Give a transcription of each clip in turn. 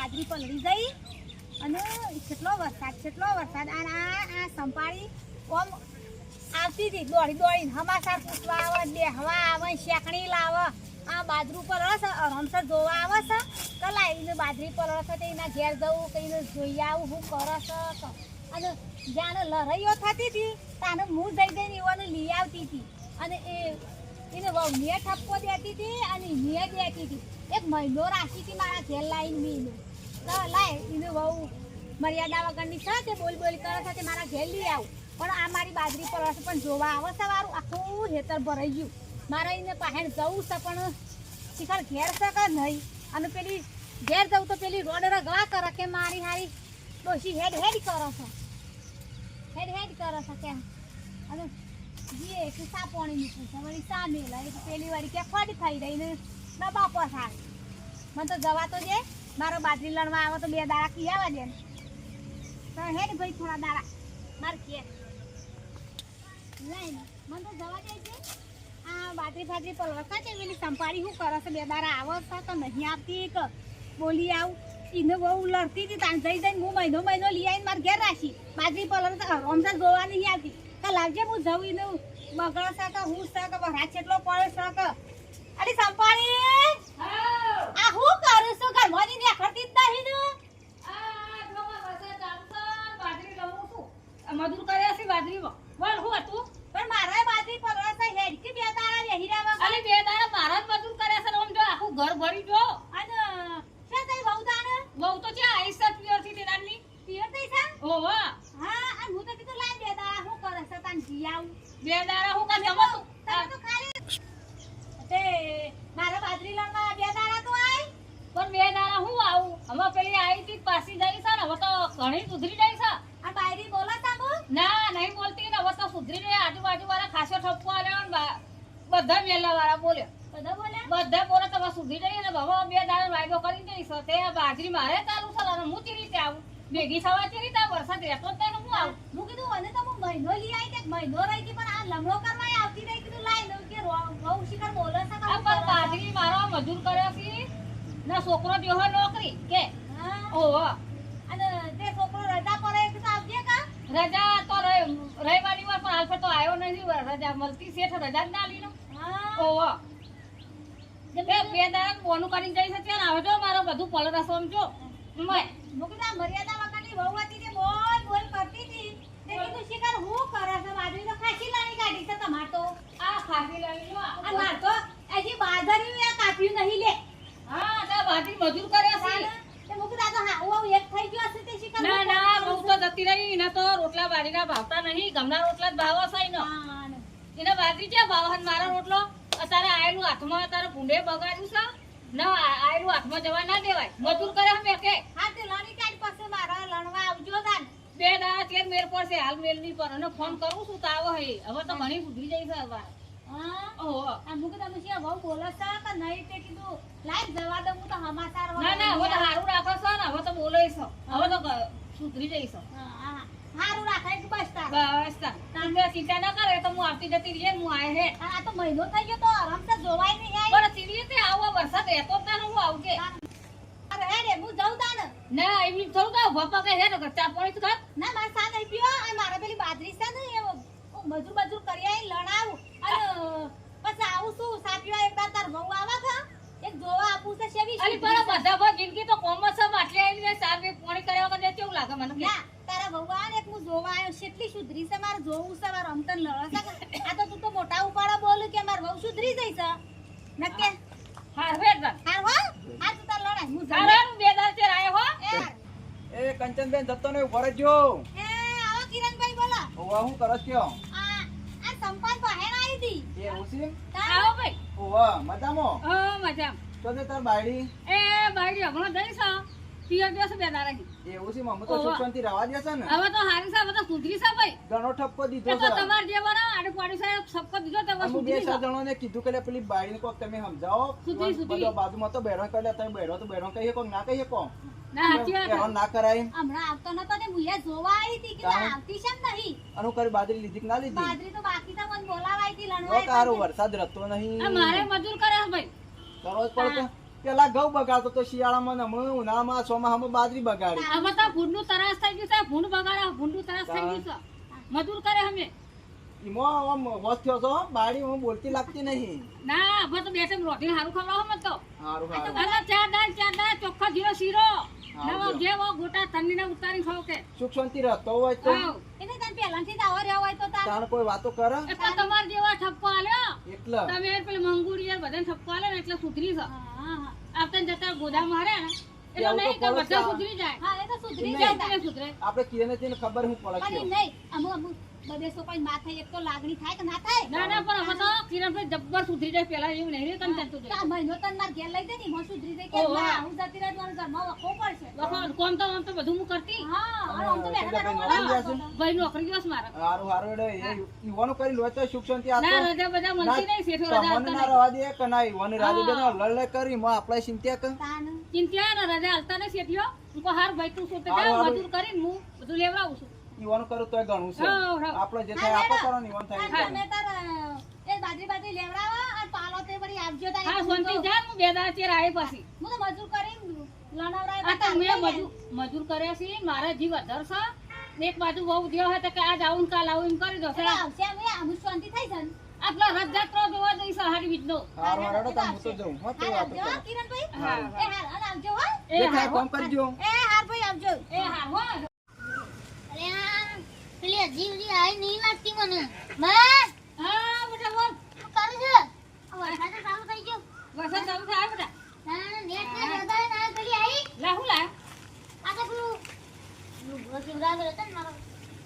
બાજરી પલળી જઈ અને કેટલો વરસાદ કેટલો વરસાદ. આ આ સંપાડી ઓમ આવતી હતી, દોડી દોડીને. હમાસા પૂછવા આવે, બેહવા આવે, શેકણી લાવે. આ બાજરું પર રમસર જોવા આવે છે. તો લાવીને બાજરી પર રસ તે એના ઘેર જવું કઈને જોઈ આવું, હું કરસ અને જાણે લડાઈઓ થતી હતી, તાને હું જઈ જઈને એવાને લઈ આવતી હતી. અને એ, એને વહુને ઠપકો દેતી હતી અને એને દેતી હતી. એક મહિનો રાખી હતી મારા ઘેર લાવીને મીનું લાય એને બહુ મર્યાદા વગરની છે તે બોલ બોલ કરે છે મારા ઘેર લઈ આવું. પણ આ મારી બાજરી પર હશે પણ જોવા આવે છે આખું હેતર ભરાઈ ગયું. મારે એને પહેણ જવું છે, પણ શિખર ઘેર છે કે નહીં? અને પેલી ઘેર જવું તો પેલી રોડ રગવા કરે કે મારી હારી ડોશી હેડ હેડ કરો છો. હેડ હેડ કરો છો કે. અને જીએ કે સા પાણી છે, વળી સા મેલા પેલી વાળી કે ફરી થઈ રહી ને ના બાપો મને તો જવા તો દે. મારો બાજરી લણવા આવે તો બે દાડા કી આવવા દે. તો હેડ ભાઈ થોડા દાડા. માર કે લઈને મને તો જવા દે છે. આ બાજરી ફાજરી પલવસા છે એની સંપાડી શું કરે છે? બે દાડા આવે છે તો નહીં આવતી એક. બોલી આવું. એને બહુ લડતી હતી તાન જઈ જઈને હું મહિનો મહિનો લઈ આવીને મારા ઘેર રાખી. બાજરી પર રમઝાન જોવા નહીં આવતી. તો લાગજે હું જવું એને. બગડ શાક હું શાક ભરા છેટલો પડે શાક અરે સંપાડી આ હું? કરું છું ની જ નહીં ને? મજૂર કર્યા છે. બાજરીમાં બોલ શું હતું? પણ મારા બાજરી પર છે હેડ કે બે દાડા બે મારા જ મજૂર કર્યા છે ને જો આખું ઘર ભરી જો. અને બહુ દાડે બહુ તો છે આઈસ પ્યોરથી તેનાની. પિયર થઈ છે? ઓહો હા અને હું તો કીધું લાઈ બે દાડા હું કરે છે તાન જી આવું. બે દાડા હું કામ તમે જમો તો- તમે તો ખાલી તે મારા બાજરી લણવા બે દાડા તો આય હું આવું? હવે પેલી આવી હતી પાસી જાય છે ને હવે તો ઘણી સુધરી જાય છે. આ બાયરી બોલો સાબુ ના નહીં બોલતી ને હવે તો સુધરી જાય. આજુબાજુ વાળા ખાસો ઠપકો આલ્યો ને બધા મેલા વાળા બોલ્યા. બધા બોલ્યા? બધા બોલે તમે સુધરી જઈએ ને હવે બે દાડા વાયદો કરી દઈશ તે બાજરી મારે ચાલુ છે અને હું રીતે આવું? ભેગી થવા ચી રીતે વરસાદ રહેતો જ હું આવું? હું કીધું મને તો હું મહિનો લઈ આવી કે મહિનો રહી હતી પણ આ લમણો કરવા આવતી રહી કીધું લાઈ દઉં કે રો- બહુ બોલે છે છે. બાજરી મારો મજૂર કર્યો છે. ના છોકરો જેવો નોકરી કે? હા. ઓહો. અને તે છોકરો રજા કે તો આવજે કા? રજા તો રવિ- રવિવારની વાર પણ હાલ તો આવ્યો નથી રજા મળતી શેઠ રજા જ ના લીનો હા. ઓહો. બે બે દાડા બોનું કરીને જઈ છે ને આવજો મારો બધું પલ રસો જો. મેં હું કીધું આ મર્યાદા વગરની બહુ હતી તે બોલ બોલ કરતી હતી. તે કીધું શિકાર હું કરે છે? બાજરી તો ખાસી લાણી કાઢી છે તમાર તો. આ ખાસી લાવી લો આ માર તો હજી બાજરી એ કાપ્યું નહીં લે. બાજરી મજૂર કરે છે. તે કીધું તો હા ઓ એક થઈ ગયો છે તે શિખર ના ના બહુ તો જતી રહી. ને તો રોટલા વાડીના ભાવતા નહીં. ગમના રોટલા જ ભાવો છે ને. એને વાટી છે ભાવન મારો રોટલો. અત્યારે આયેલું હાથમાં અત્યારે ભૂંડે બગાડ્યું છે. ના આયેલું હાથમાં જવા ના દેવાય. મજૂર કરે અમે કે. હા તે લાણી કાઢ પાસે મારા લણવા આવજો દાન બે દાડા તેર મેર પડશે. હાલ મેલની પર અને ફોન કરું છું તો આવો હે. હવે તો ઘણી સુધરી જાય છે હવે. હા? સુધરી જઈશ. હા, હા. હારું રાખે બસ બસ તમે ચિંતા ન કરે તો હું આવતી જતી રહીએ હું આય હે. આ તો મહિનો થઈ ગયો તો આરામથી જોવાય નહીં આઈ પણ સીડીએ તે આવો વરસાદ રહેતો જ ના હું આવું કે અરે હેડે હું જઉં તાન ના એમની થોડું કાં હે ને ચા પાણી તો ખા ના મારે સા નહીં પીવો આ મારે પેલી બાજરી છે ને હું મજૂર મજૂર કરી આવીને લણાવું પછી આવું શું સા એક તાર વહુ આવે છે એક જોવા આપું છે શેવી અલી પર બધા પર જિંદગી તો કોમ જ આવીને મેં સાર બે કર્યા વગર કેવું લાગે મને? ના તારા વહુ એક હું જોવા આવ્યો. છે એટલી સુધરી છે મારે જોવું છે મારે અમતન લડે છે. આ તો તું તો મોટા ઉપાડા બોલ કે મારે વહુ સુધરી જઈ છે. નક્કે હાર હો? હાર તું તાર લડાય હું હાર જાઉં હાર, બે આયો હો? એ હાર. કંચનબેન જતો ને ઊભો રહેજો. એ આવો કિરણભાઈ બોલો. ઓવા હું કરો છો આ આ સંપાદ બહેન આવી હતી એ એવું છે? આવો ભાઈ. ઓવા મજામાં? હા મજા તો તે તાર બાયડી? એ બાયડી હમણાં જઈશ હો. પિયર જશે બે દાડાથી. એવું છે મમ્મી તો સુખ શાંતિ રવા દે છે ને? હવે તો હારી છે તો સુધરી છે ભાઈ. ઘણો ઠપકો દીધો છે. તમારે જે બને આડે પાડી છે સબકો દીધો તો હવે અમુક બે સુધરી ચાર છે. જણોને કીધું કે લે પેલી બાયડીને કોક તમે સમજાવો. સુધરી, સુધરી. બાજુમાં તો બેરો કરે તમે બેરો તો બેરો કહીએ કોક ના કહીએ કોક ના વાત ના કરાય. હમણાં આવતો નતો ને ભૂયા જોવા આવી હતી કે આવતી છે ને નહીં. અનુ કરી બાજરી લીધી ના લીધી? બાજરી તો બાકી તો મને બોલાવાઈ હતી જો લણવાઈ કારો વરસાદ રતો નહીં. મારે મજૂર કરે ભાઈ. કરો જ પડતો. પેલા ઘઉં બગાડતો તો શિયાળામાં હમણાં ઉનાળામાં ચોમાસામાં બાજરી બગાડી. હવે તો ભૂંડનું તરાસ થઈ ગયું છે ભૂંડ બગાડે ભૂંડનું તરાસ થઈ ગયું છે. મજૂર કરે અમે. એમાં આમ વસ થયો છો? બાળી હું બોલતી લાગતી નહીં. ના હવે તો બેસે રોટી સારું ખવડાવો મત તો. સારું અને ચાર દાળ ચાર દાળ ચોખ્ખા જીરો શીરો. નવો. જેવો ગોટા ઠંડીને ઉતારી ખાવ કે. સુખ શાંતિ રહેતો હોય તો. એને તને પહેલાથી જ આવો રહ્યો હોય તો તાર. કોઈ વાતો કરે? એટલે તમારે જેવા ઠપકો આલ્યો એટલે. તમે પેલી મંગુડી બધાને ઠપકો આલ્યો ને એટલે સુધરી છે હા, હા. જતા ગોદામ મારે ને એટલે નહીં તો બધા સુધરી જાય. હા, એ તો સુધરી જાય સુધરે. આપણે કિરણે તેને ખબર હું પડે છે. નહીં બધે અમુક બદેસો કોઈ માથે એક તો લાગણી થાય કે ના થાય? ના ના પણ હવે તો કિરણભાઈ જબ્બર સુધરી જાય પેલા એવું નહીં રે તન ચાલતું તો જાય મહિનો તન માર ઘેર લઈ દે ની હું સુધરી જાય કે ના હું જતી રહે ઘરમાં વખો પડશે. વખો- કોમ તો આમ તો બધું હું કરતી. હા અને આમ તો બેઠા. ભાઈ નોકરી દિવસ મારા. હારું હારું એટલે એ યુવાનો કરી લો તો સુખ શાંતિ આ ના રજા બધા મળતી નહીં શેઠો રજા તમને ના નહીં. રવા દે કે ના? યુવાનો રાજી દે. લડ લડ કરી માં આપણે ચિંતા કર. ચિંતા ના રજા હાલતા નહીં શેઠિયો હું કો હાર ભાઈ તું શું તે હારું, જા, મજૂર કરીને હું બધું લેવડાવું છું. યુવાનો કરું તોય ઘણું છે. આપણે જે થાય આપો લેવા. કરો યુવાન થાય. તમે તાર, બાજરી બાજરી લેવડાવો અને પાલો તે વળી આવજો તારે. હા હું જા હું બે દાડા ચેર આવે પછી. હું તો મજૂર કરી લણાવડાવી આ તો બતાવી મજૂર મજૂર કર્યા છે મારા જીવ અધર છે. એક બાજુ બહુ દેવ હોય તો કે આજ આવું કાલ આવું એમ કરી દો સર આવશે અમે આમ શાંતિ થઈ જન. ને. આટલો રથયાત્રા જોવા દઈ હારી વિજનો હા હારું તો હું તો જઉં. હો, તે આવજો, કિરણભાઈ. હા, એ હાલ અને આવજો હો. એ હા કામ કરજો? એ હાર ભાઈ આવજો. એ હા હો. અરે આ પેલી અજીવજી આઈ નહીં લાગતી મને. બસ હા બેટા બોલ શું કરું છું આ વરસાદ ચાલુ થઈ ગયો. વરસાદ ચાલુ થાય બેટા. ના ના નેટ ને રડાય ના પેલી આઈ લા હું લાય આ તો પેલું લુગડો સીવડાવેલો ને મારો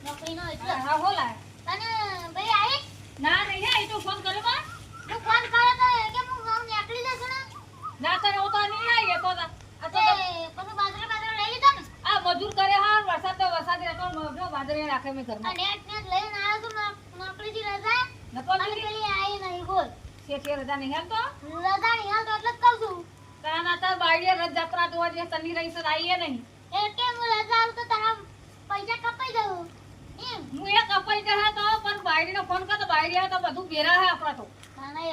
નોકરીનો એટલે. હા હો લાય અને ભાઈ આઈ ના નહીં હે, તો ફોન કર્યો માં હું ફોન કર્યો તો કે હું ગામ નીકળી જશું ને? ના કરે હું તો નહીં આવી તો આ તો પછી બાજરો બાજરો લઈ લીધો ને? આ મજૂર કરે હા વરસાદ તો વરસાદ રહેતો મજૂર રાખે મેં ઘરમાં. નેટ નેટ લઈને આવ્યો તો નો- નોકરીથી રજા. નતો પેલી આવી નહીં બોલ શેઠીએ રજા નહીં હાલતો રજા નહીં હાલ તો એટલે કહું છું. તારા તાર બાઈએ રથયાત્રા જોવા જે તની રહી આવીએ નહીં. એટલે હું રજા આવું તો તારા પૈસા કપાઈ જવું હું એ કપાઈ ગયા તો પણ બાયડીનો ફોન કરતો બાયડી તો બધું ભેરા હે આપણા તો.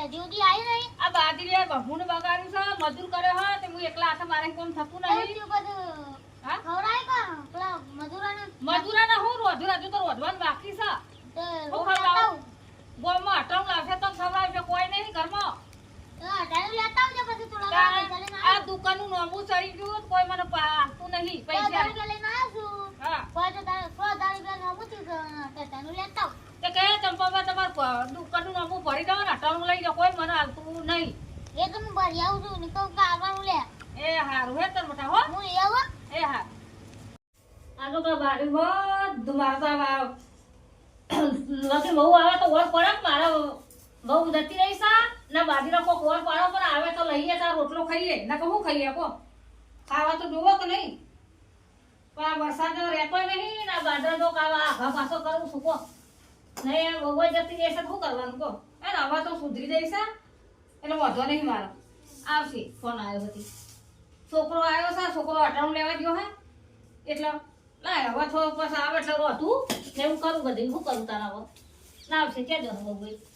હજુ સુધી આવી નહીં. આ બાજરી બહુને બગાડ્યું છે મજૂર કર્યો હોય તો હું એકલા હાથે મારે કોમ થતું નહીં. બધું. હા? ખવડાય? પેલા મજૂરાને મજૂરાના હું રોધું? રાજુ તો રોધવાનું બાકી છે. હું ખવડાવું. ગોળમાં અટમ લાવશે તો ખવડાવશે કોઈ નહીં ઘરમાં. આ નોમું ચડી ગયું કોઈ મને આપતું નહીં પૈસા. તારે સો નોમું ભરી દો ને અટમ લઈ જાઓ કોઈ મને હાલતું નહીં. એ તો હું ભરી આવું છું. આવવાનું લે. એ હારું હે તર બેટા હો. હું લઈ આવું. એ હા. આ તો બારી બધું મારા તો લગી બહુ આવે તો ઓર પડે મારા બહુ જતી રહી સા? ને, બાજરીનો કોક ઓર પાડો, પણ આવે તો લઈએ, તાર રોટલો ખાઈએ. ના હું ખાઈએ કો ખાવા તો જોવો કે નહીં? પણ આ વરસાદ રહેતો નહીં, ને, બાજરા કાવા આઘા પાછો કરું છું કો નહીં બહુ જતી રહેશે શું કરવાનું કો એ હવે તો સુધરી જઈશ એટલે વધો નહીં મારો. આવશે. ફોન આવ્યો હતી છોકરો આવ્યો છે છોકરો અટાણું લેવા ગયો હે. એટલે લાય, હવે થોડો પછી આવે એટલે રોતું ને હું કરું બધી. શું કરું તારા હવે આવશે ક્યાં જવાનું બહુ